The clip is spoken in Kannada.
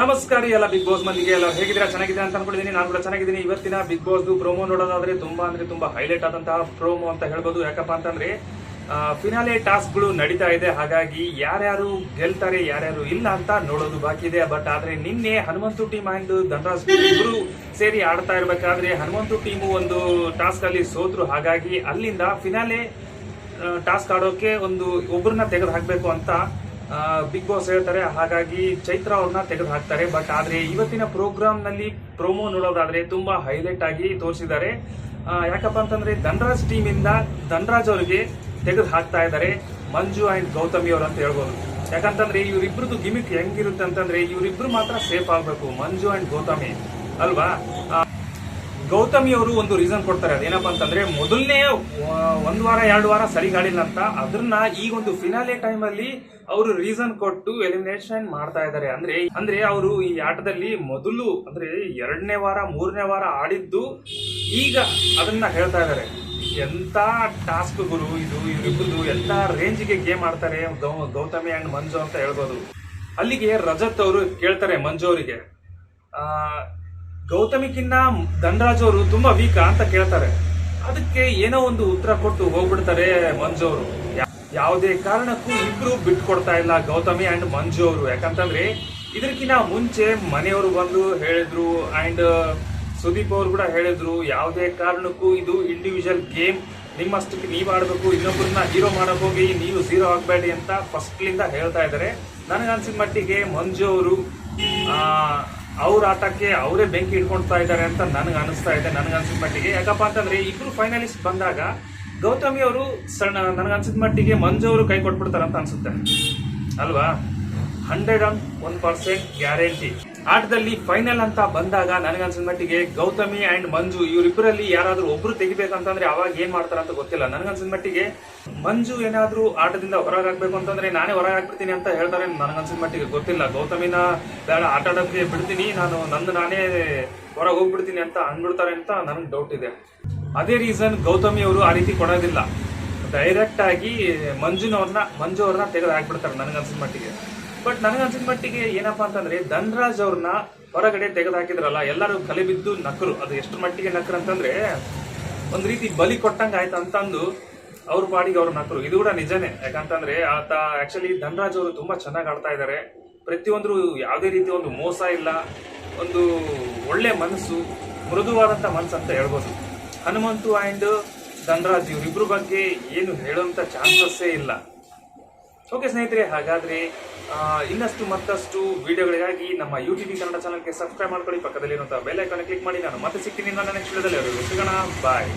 ನಮಸ್ಕಾರ ಎಲ್ಲ ಬಿಗ್ ಬಾಸ್ ಮಂದಿಗೆ. ಎಲ್ಲ ಹೇಗಿದ್ದೀರಾ? ಚೆನ್ನಾಗಿದೆ ಅಂತ ಅನ್ಕೊಂಡಿದ್ದೀನಿ. ನಾನು ಕೂಡ ಚೆನ್ನಾಗಿದ್ದೀನಿ. ಇವತ್ತಿನ ಬಿಗ್ ಬಾಸ್ ಪ್ರೋಮೋ ನೋಡೋದಾದ್ರೆ ತುಂಬಾ ಅಂದ್ರೆ ತುಂಬಾ ಹೈಲೈಟ್ ಆದಂತಹ ಪ್ರೋಮೋ ಅಂತ ಹೇಳ್ಬೋದು. ಯಾಕಪ್ಪ ಅಂತಂದ್ರೆ ಫಿನಾಲೆ ಟಾಸ್ಕ್ಗಳು ನಡೀತಾ ಇದೆ. ಹಾಗಾಗಿ ಯಾರ್ಯಾರು ಗೆಲ್ತಾರೆ, ಯಾರ್ಯಾರು ಇಲ್ಲ ಅಂತ ನೋಡೋದು ಬಾಕಿ ಇದೆ. ಬಟ್ ಆದ್ರೆ ನಿನ್ನೆ ಹನುಮಂತು ಟೀಮ್ ಅಂಡ್ ಧನರಾಜ್ ಇಬ್ರು ಸೇರಿ ಆಡ್ತಾ ಇರ್ಬೇಕಾದ್ರೆ ಹನುಮಂತು ಟೀಮು ಒಂದು ಟಾಸ್ಕ್ ಅಲ್ಲಿ ಸೋತ್ರು. ಹಾಗಾಗಿ ಅಲ್ಲಿಂದ ಫಿನಾಲೆ ಟಾಸ್ಕ್ ಆಡೋಕೆ ಒಂದು ಒಬ್ಬರನ್ನ ತೆಗೆದು ಹಾಕಬೇಕು ಅಂತ ಬಿಗ್ ಬಾಸ್ ಹೇಳ್ತಾರೆ, ಹಾಗಾಗಿ ಚೈತ್ರ ಅವ್ರನ್ನ ತೆಗೆದು ಹಾಕ್ತಾರೆ ಬಟ್ ಆದ್ರೆ ಇವತ್ತಿನ ಪ್ರೋಗ್ರಾಮ್ನಲ್ಲಿ ಪ್ರೋಮೋ ನೋಡೋದಾದ್ರೆ ತುಂಬಾ ಹೈಲೈಟ್ ಆಗಿ ತೋರಿಸಿದ್ದಾರೆ. ಯಾಕಪ್ಪ ಅಂತಂದ್ರೆ ಧನ್ರಾಜ್ ಟೀಮ್ ಇಂದ ಧನ್ರಾಜ್ ಅವರಿಗೆ ತೆಗೆದು ಹಾಕ್ತಾ ಇದ್ದಾರೆ. ಮಂಜು ಅಂಡ್ ಗೌತಮಿ ಅವರು ಅಂತ ಹೇಳ್ಬೋದು. ಯಾಕಂತಂದ್ರೆ ಇವರಿಬ್ರದ್ದು ಗಿಮಿಕ್ ಹೆಂಗಿರುತ್ತೆ ಅಂತಂದ್ರೆ ಇವರಿಬ್ರು ಮಾತ್ರ ಸೇಫ್ ಆಗ್ಬೇಕು, ಮಂಜು ಅಂಡ್ ಗೌತಮಿ. ಅಲ್ವಾ? ಗೌತಮಿ ಅವರು ಒಂದು ರೀಸನ್ ಕೊಡ್ತಾರೆ. ಅದೇನಪ್ಪ ಅಂತಂದ್ರೆ, ಮೊದಲನೇ ಒಂದ್ ವಾರ, ಎರಡು ವಾರ ಸರಿಗಾಡಿಲ್ಲ ಅಂತ ಅದನ್ನ ಈಗ ಒಂದು ಫಿನಾಲೆ ಟೈಮ್ ಅಲ್ಲಿ ಅವರು ರೀಸನ್ ಕೊಟ್ಟು ಎಲಿಮಿನೇಷನ್ ಮಾಡ್ತಾ ಇದ್ದಾರೆ. ಅಂದ್ರೆ ಅಂದ್ರೆ ಅವರು ಈ ಆಟದಲ್ಲಿ ಮೊದಲು, ಅಂದ್ರೆ ಎರಡನೇ ವಾರ, ಮೂರನೇ ವಾರ ಆಡಿದ್ದು ಈಗ ಅದನ್ನ ಹೇಳ್ತಾ ಇದ್ದಾರೆ. ಎಂತ ಟಾಸ್ಕ್ ಗುರು ಇದು ಇವರಿಬ್ಬರು ಎಂತ ರೇಂಜ್ಗೆ ಗೇಮ್ ಆಡ್ತಾರೆ ಗೌತಮಿ ಅಂಡ್ ಮಂಜು ಅಂತ ಹೇಳ್ಬೋದು. ಅಲ್ಲಿಗೆ ರಜತ್ ಅವರು ಕೇಳ್ತಾರೆ ಮಂಜು ಅವರಿಗೆ. ಗೌತಮಿಕಿನ್ನ ಧನರಾಜ್ ಅವರು ತುಂಬಾ ವೀಕಾ ಅಂತ ಕೇಳ್ತಾರೆ. ಅದಕ್ಕೆ ಏನೋ ಒಂದು ಉತ್ತರ ಕೊಟ್ಟು ಹೋಗ್ಬಿಡ್ತಾರೆ ಮಂಜು ಅವರು. ಯಾವುದೇ ಕಾರಣಕ್ಕೂ ಇಬ್ರು ಬಿಟ್ಕೊಡ್ತಾ ಇಲ್ಲ ಗೌತಮಿ ಅಂಡ್ ಮಂಜು ಅವರು. ಯಾಕಂತಂದ್ರೆ ಇದಕ್ಕಿಂತ ಮುಂಚೆ ಮನೆಯವರು ಬಂದು ಹೇಳಿದ್ರು ಅಂಡ್ ಸುದೀಪ್ ಅವರು ಕೂಡ ಹೇಳಿದ್ರು, ಯಾವುದೇ ಕಾರಣಕ್ಕೂ ಇದು ಇಂಡಿವಿಜುವಲ್ ಗೇಮ್ ನಿಮ್ಮಷ್ಟಕ್ಕೆ ನೀವು ಆಡಬೇಕು ಇನ್ನೊಬ್ಬರನ್ನ ಹೀರೋ ಮಾಡಕ್ ಹೋಗಿ ನೀವು ಝೀರೋ ಆಗಬೇಡಿ ಅಂತ ಫಸ್ಟ್ಲಿಂದ ಹೇಳ್ತಾ ಇದ್ದಾರೆ. ನನಗನ್ಸಿದ ಮಟ್ಟಿಗೆ ಮಂಜು ಅವರು ಅವ್ರ ಆಟಕ್ಕೆ ಅವರೇ ಬೆಂಕಿ ಇಟ್ಕೊಳ್ತಾ ಇದ್ದಾರೆ ಅಂತ ನನಗೆ ಅನಿಸ್ತಾ ಇದೆ ನನಗನ್ಸಿದ ಮಟ್ಟಿಗೆ. ಯಾಕಪ್ಪ ಅಂತಂದ್ರೆ ಇಬ್ರು ಫೈನಲಿಸ್ಟ್ ಬಂದಾಗ ಗೌತಮಿ ಅವರು ಸಣ್ಣ ನನಗನ್ಸಿದ ಮಟ್ಟಿಗೆ ಮಂಜು ಅವರು ಕೈ ಕೊಟ್ಬಿಡ್ತಾರೆ ಅಂತ ಅನ್ಸುತ್ತೆ. ಅಲ್ವಾ? Hundred and one percent guarantee ಆಟದಲ್ಲಿ ಫೈನಲ್ ಅಂತ ಬಂದಾಗ ನನಗನ್ಸಿದ ಮಟ್ಟಿಗೆ ಗೌತಮಿ ಅಂಡ್ ಮಂಜು ಇವರಿಬ್ಬರಲ್ಲಿ ಯಾರಾದ್ರೂ ಒಬ್ರು ತೆಗಿಬೇಕಂತಂದ್ರೆ ಅವಾಗ ಏನ್ ಮಾಡ್ತಾರ ಅಂತ ಗೊತ್ತಿಲ್ಲ. ನನಗನ್ಸಿದ ಮಟ್ಟಿಗೆ ಮಂಜು ಏನಾದ್ರೂ ಆಟದಿಂದ ಹೊರಗಾಗ್ಬೇಕು ಅಂತಂದ್ರೆ ನಾನೇ ಹೊರಗೆ ಹಾಕ್ಬಿಡ್ತೀನಿ ಅಂತ ಹೇಳ್ತಾರೆ ನನಗನ್ಸಿದ ಮಟ್ಟಿಗೆ ಗೊತ್ತಿಲ್ಲ. ಗೌತಮಿನ ಬೇಡ, ಆಟ ಆಡೋಕ್ಕೆ ಬಿಡ್ತೀನಿ, ನಾನು ನಂದು ನಾನೇ ಹೊರಗೆ ಹೋಗ್ಬಿಡ್ತೀನಿ ಅಂತ ಅಂದ್ಬಿಡ್ತಾರೆ ಅಂತ ನನಗೆ ಡೌಟ್ ಇದೆ. ಅದೇ ರೀಸನ್ ಗೌತಮಿ ಅವರು ಆ ರೀತಿ ಕೊಡೋದಿಲ್ಲ. ಡೈರೆಕ್ಟ್ ಆಗಿ ಮಂಜುನವ್ರನ್ನ, ಮಂಜು ಅವ್ರನ್ನ ತೆಗೆದು ಹಾಕ್ಬಿಡ್ತಾರೆ ನನಗನ್ಸಿದ ಮಟ್ಟಿಗೆ. ಬಟ್ ನನಗನ್ಸಿದ ಮಟ್ಟಿಗೆ ಏನಪ್ಪಾ ಅಂತಂದ್ರೆ ಧನ್ರಾಜ್ ಅವ್ರನ್ನ ಹೊರಗಡೆ ತೆಗೆದು ಹಾಕಿದ್ರಲ್ಲ, ಎಲ್ಲರೂ ಕಲೆಬಿದ್ದು ನಕರು. ಅದು ಎಷ್ಟು ಮಟ್ಟಿಗೆ ನಕರು ಅಂತಂದ್ರೆ ಒಂದ್ ರೀತಿ ಬಲಿ ಕೊಟ್ಟಂಗ ಆಯ್ತು ಅಂತಂದು ಅವ್ರ ಪಾಡಿಗೆ ಅವ್ರ ನಕರು. ಇದು ಕೂಡ ನಿಜನೇ. ಯಾಕಂತಂದ್ರೆ ಆತ ಆಕ್ಚುಲಿ ಧನ್ರಾಜ್ ಅವರು ತುಂಬಾ ಚೆನ್ನಾಗಿ ಆಡ್ತಾ ಇದ್ದಾರೆ ಪ್ರತಿಯೊಂದ್ರು ಯಾವುದೇ ರೀತಿ ಒಂದು ಮೋಸ ಇಲ್ಲ, ಒಂದು ಒಳ್ಳೆ ಮನಸ್ಸು, ಮೃದುವಾದಂತ ಮನಸ್ಸು ಅಂತ ಹೇಳ್ಬೋದು. ಹನುಮಂತು ಆ್ಯಂಡ್ ಧನ್ರಾಜ್ ಇವರಿಬ್ರು ಬಗ್ಗೆ ಏನು ಹೇಳುವಂತ ಚಾನ್ಸಸ್ಸೇ ಇಲ್ಲ. ಓಕೆ ಸ್ನೇಹಿತರೆ, ಹಾಗಾದ್ರೆ ಇನ್ನಷ್ಟು ಮತ್ತಷ್ಟು ವಿಡಿಯೋಗಳಿಗಾಗಿ ನಮ್ಮ ಯೂಟ್ಯೂಬ್ ಕನ್ನಡ ಚಾನಲ್ಗೆ ಸಬ್ಸ್ಕ್ರೈಬ್ ಮಾಡ್ಕೊಳ್ಳಿ. ಪಕ್ಕದಲ್ಲಿ ಇರುವಂತಹ ಬೆಲ್ ಐಕಾನ್ ಕ್ಲಿಕ್ ಮಾಡಿ. ನಾನು ಮತ್ತೆ ಸಿಗ್ತೀನಿ ನನ್ನ ನೆಕ್ಸ್ಟ್ ವಿಡಿಯೋದಲ್ಲಿ ಸಿಗೋಣ. ಬಾಯ್